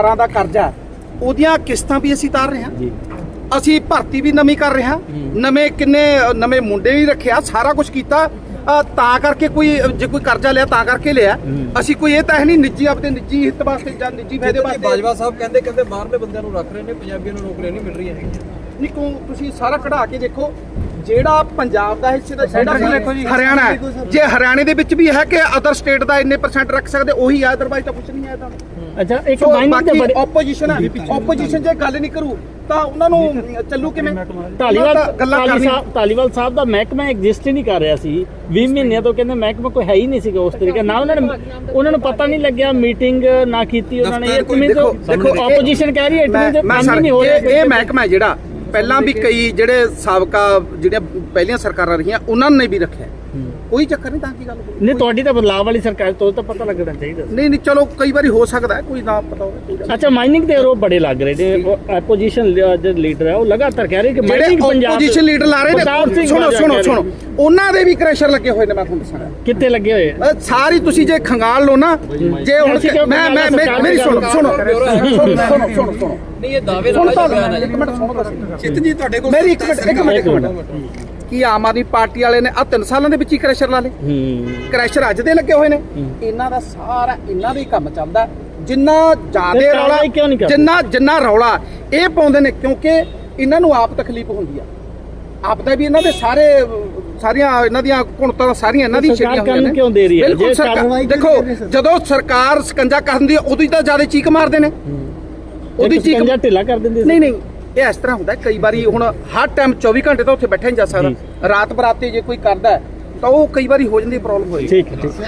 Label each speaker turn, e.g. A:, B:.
A: ਸਰਕਾਰਾਂ ਦਾ ਕਰਜ਼ਾ ਉਹਦੀਆਂ ਕਿਸ਼ਤਾਂ ਵੀ ਅਸੀਂ ਤਾਰ ਰਹੇ ਹਾਂ।
B: ਜੀ।
A: ਅਸੀਂ ਭਰਤੀ ਵੀ ਨਵੀਂ ਕਰ ਰਹੇ ਹਾਂ। ਨਵੇਂ ਕਿੰਨੇ ਨਵੇਂ ਮੁੰਡੇ ਵੀ ਰੱਖਿਆ ਸਾਰਾ ਕੁਝ ਕੀਤਾ। ਤਾਂ ਕਰਕੇ ਕੋਈ ਜੇ ਕੋਈ ਕਰਜ਼ਾ ਲਿਆ ਤਾਂ ਕਰਕੇ ਲਿਆ। ਅਸੀਂ ਕੋਈ ਇਹ ਤਾਂ ਹੈ ਨਹੀਂ ਨਿੱਜੀ ਆਪਦੇ ਨਿੱਜੀ ਹਿੱਤ ਵਾਸਤੇ ਜਾਂ ਨਿੱਜੀ ਫਾਇਦੇ ਵਾਸਤੇ
C: ਬਾਜਵਾ ਸਾਹਿਬ ਕਹਿੰਦੇ ਕਹਿੰਦੇ ਬਾਹਰਲੇ ਬੰਦਿਆਂ ਨੂੰ ਰੱਖ ਰਹੇ ਨੇ ਪੰਜਾਬੀਆਂ ਨੂੰ ਨੌਕਰੀਆਂ ਨਹੀਂ ਮਿਲ ਰਹੀਆਂ ਹੈਗੀਆਂ।
A: ਨਹੀਂ ਕੋ ਤੁਸੀਂ ਸਾਰਾ ਕਢਾ ਕੇ ਦੇਖੋ ਜਿਹੜਾ ਪੰਜਾਬ ਦਾ ਹਿੱਸੇ ਦਾ ਜਿਹੜਾ ਹਰਿਆਣਾ ਹੈ। ਜੇ ਹਰਿਆਣੇ ਦੇ ਵਿੱਚ ਵੀ ਹੈ ਕਿ ਅਦਰ ਸਟੇਟ ਦਾ ਇੰਨੇ ਪਰਸੈਂਟ ਰੱਖ ਸਕਦੇ ਉਹੀ ਆ ਅਦਰਵਾਈਜ਼ ਤਾਂ ਕੁਝ ਨਹੀਂ ਹੈ ਤਾਂ।
B: ਅੱਛਾ ਇੱਕ
A: ਸੋ
B: ਦੇ
A: ਬਾਕੀ
B: ਬੜੇ
A: ਆਪੋਜੀਸ਼ਨ ਹੈ। ਆਪੋਜੀਸ਼ਨ ਜੇ ਗੱਲ ਨਹੀਂ ਕਰੂ ਤਾਂ ਉਹਨਾਂ ਨੂੰ ਚੱਲੂ ਕਿਵੇਂ?
B: ਧਾਲੀਵਾਲ
A: ਉਹਨਾਂ ਗੱਲਾਂ
B: ਧਾਲੀ
A: ਕਰਨੀਆਂ।
B: ਸਾਹਿਬ ਧਾਲੀਵਾਲ ਸਾਹਿਬ ਦਾ ਮਹਿਕਮਾ ਐਗਜ਼ਿਸਟ ਹੀ ਨਹੀਂ ਕਰ ਰਿਹਾ ਸੀ। 20 ਮਹੀਨਿਆਂ ਤੋਂ ਕਹਿੰਦੇ ਮਹਿਕਮਾ ਕੋਈ ਹੈ ਹੀ ਨਹੀਂ ਸੀਗਾ ਉਸ ਤਰੀਕੇ ਨਾ ਉਹਨਾਂ ਨੇ ਉਹਨਾਂ ਨੂੰ ਪਤਾ ਨਹੀਂ ਲੱਗਿਆ ਮੀਟਿੰਗ ਨਾ ਕੀਤੀ ਉਹਨਾਂ ਨੇ।
C: ਦਫ਼ਤਰ
B: ਇਹ
C: ਕੋਈ
A: ਦੇਖੋ ਦੇਖੋ
B: ਆਪੋਜੀਸ਼ਨ ਕਹਿ ਰਹੀ ਹੈ ਇਟ
A: ਮੈਂ
B: ਮੀਨਸ
A: ਮੈਂ
B: ਕੰਮ ਹੀ
A: ਸਰ
B: ਨਹੀਂ ਹੋ ਰਿਹਾ।
A: ਇਹ ਇਹ ਮਹਿਕਮਾ ਹੈ ਜਿਹੜਾ ਪਹਿਲਾਂ ਵੀ ਕਈ ਜਿਹੜੇ ਸਾਬਕਾ ਜਿਹੜੀਆਂ ਪਹਿਲੀਆਂ ਸਰਕਾਰਾਂ ਰਹੀਆਂ ਉਹਨਾਂ ਨੇ ਵੀ ਰੱਖਿਆ। ਕੋਈ ਚੱਕਰ ਨਹੀਂ ਤਾਂ ਕੀ ਗੱਲ ਹੋਈ
B: ਨਹੀਂ ਤੁਹਾਡੀ ਤਾਂ ਬਦਲਾਅ ਵਾਲੀ ਸਰਕਾਰ ਤੋਂ ਤਾਂ ਪਤਾ ਲੱਗਣਾ ਚਾਹੀਦਾ ਸੀ।
A: ਨਹੀਂ ਨਹੀਂ ਚਲੋ ਕਈ ਵਾਰੀ ਹੋ ਸਕਦਾ ਹੈ ਕੋਈ ਨਾ ਪਤਾ ਹੋਵੇ ਕੋਈ ਗੱਲ ਨਹੀਂ।
B: ਅੱਛਾ ਮਾਈਨਿੰਗ ਦੇ ਆਰੋਪ ਬੜੇ ਲੱਗ ਰਹੇ ਨੇ। ਆਪੋਜੀਸ਼ਨ ਜਿਹੜੇ ਲੀਡਰ ਹੈ ਉਹ ਲਗਾਤਾਰ ਕਹਿ ਰਹੇ ਕਿ
A: ਜਿਹੜੇ
B: ਮਾਈਨਿੰਗ ਪੰਜਾਬ
A: ਆਪੋਜੀਸ਼ਨ ਲੀਡਰ ਲਾ ਰਹੇ
B: ਪ੍ਰਤਾਪ
A: ਨੇ
B: ਸਿੰਘ
A: ਸੁਣੋ
B: ਬਾਜਵਾ
A: ਸੁਣੋ
B: ਕਹਿ
A: ਸੁਣੋ।
B: ਰਹੇ
A: ਉਹਨਾਂ ਦੇ ਵੀ ਕ੍ਰੈਸ਼ਰ ਲੱਗੇ ਹੋਏ ਨੇ ਮੈਂ ਤੁਹਾਨੂੰ ਦੱਸਾਂਗਾ
B: ਕਿੱਥੇ ਲੱਗੇ ਹੋਏ ਆ?
A: ਅ, ਸਾਰੀ ਤੁਸੀਂ ਜੇ ਖੰਗਾਲ ਲਓ ਨਾ ਜੇ ਹੁਣ
B: ਅਸੀਂ ਕਿਉਂ
A: ਮੈਂ ਮੈਂ ਮੇਰੀ ਸੁਣੋ ਸੁਣੋ ਸੁਣੋ ਸੁਣੋ ਸੁਣੋ ਸੁਣੋ
C: ਨਹੀਂ ਇਹ ਦਾਅਵੇ
A: ਸੁਣ
C: ਨਾਲ
A: ਤਾਂ
C: ਹੈ
A: ਇੱਕ ਮਿੰਟ ਸੁਣੋ ਤਾਂ ਸਹੀ।
C: ਚਿਤ ਜੀ ਤੁਹਾਡੇ ਕੋਲ
A: ਮੇਰੀ ਇੱਕ ਮਿੰਟ ਇੱਕ ਮਿੰਟ ਇੱਕ ਮਿੰਟ। ਕੀ ਆਮ ਆਦਮੀ ਪਾਰਟੀ ਵਾਲੇ ਨੇ ਆ ਤਿੰਨ ਸਾਲਾਂ ਦੇ ਵਿੱਚ ਹੀ ਕ੍ਰੈਸ਼ਰ ਲਾ ਲਏ।
B: ਹੂੰ।
A: ਕ੍ਰੈਸ਼ਰ ਅੱਜ ਦੇ ਲੱਗੇ ਹੋਏ ਨੇ। ਇਹਨਾਂ ਦਾ ਸਾਰਾ ਇਹਨਾਂ ਦਾ ਹੀ ਕੰਮ ਚੱਲਦਾ। ਜਿੰਨਾ ਜ਼ਿਆਦੇ ਰੌਲਾ? ਜਿੰਨਾ ਜਿੰਨਾ ਰੌਲਾ ਇਹ ਪਾਉਂਦੇ ਨੇ ਕਿਉਂਕਿ ਇਹਨਾਂ ਨੂੰ ਆਪ ਤਕਲੀਫ ਹੁੰਦੀ ਆ। ਆਪ ਦਾ ਵੀ ਇਹਨਾਂ ਦੇ ਸਾਰੇ ਸਾਰੀਆਂ ਇਹਨਾਂ ਦੀਆਂ ਕੁਣਤਾਂ ਸਾਰੀਆਂ ਇਹਨਾਂ ਦੀ ਛੇੜੀਆਂ ਹੋਈਆਂ ਨੇ।
B: ਕਿਉਂ ਦੇ ਰਹੀ ਹੈ?
A: ਬਿਲਕੁਲ
B: ਜੇ
A: ਸਰਕਾਰ ਦੇਖੋ ਜਦੋਂ ਸਰਕਾਰ ਸਕੰਜਾ ਕਰਦੀ ਹੈ ਉਦੋਂ ਹੀ ਤਾਂ ਜ਼ਿਆਦਾ ਚੀਕ ਮਾਰਦੇ ਨੇ। ਉਹਦੀ ਚੀਕ
B: ਸਕੰਜਾ ਢਿੱਲਾ ਕਰ ਦਿੰਦੇ
A: ਨਹੀਂ ਨਹੀਂ ਇਹ ਇਸ ਤਰ੍ਹਾਂ ਹੁੰਦਾ ਕਈ ਵਾਰੀ ਹੁਣ ਹਰ ਟਾਈਮ 24 ਘੰਟੇ ਤਾਂ ਉੱਥੇ ਬੈਠਾ ਨਹੀਂ ਜਾ ਸਕਦਾ। ਰਾਤ ਬਰਾਤੇ ਜੇ ਕੋਈ ਕਰਦਾ ਤਾਂ ਉਹ ਕਈ ਵਾਰੀ ਹੋ ਜਾਂਦੀ ਪ੍ਰੋਬਲਮ ਹੋਈ।
B: ਠੀਕ ਹੈ ਠੀਕ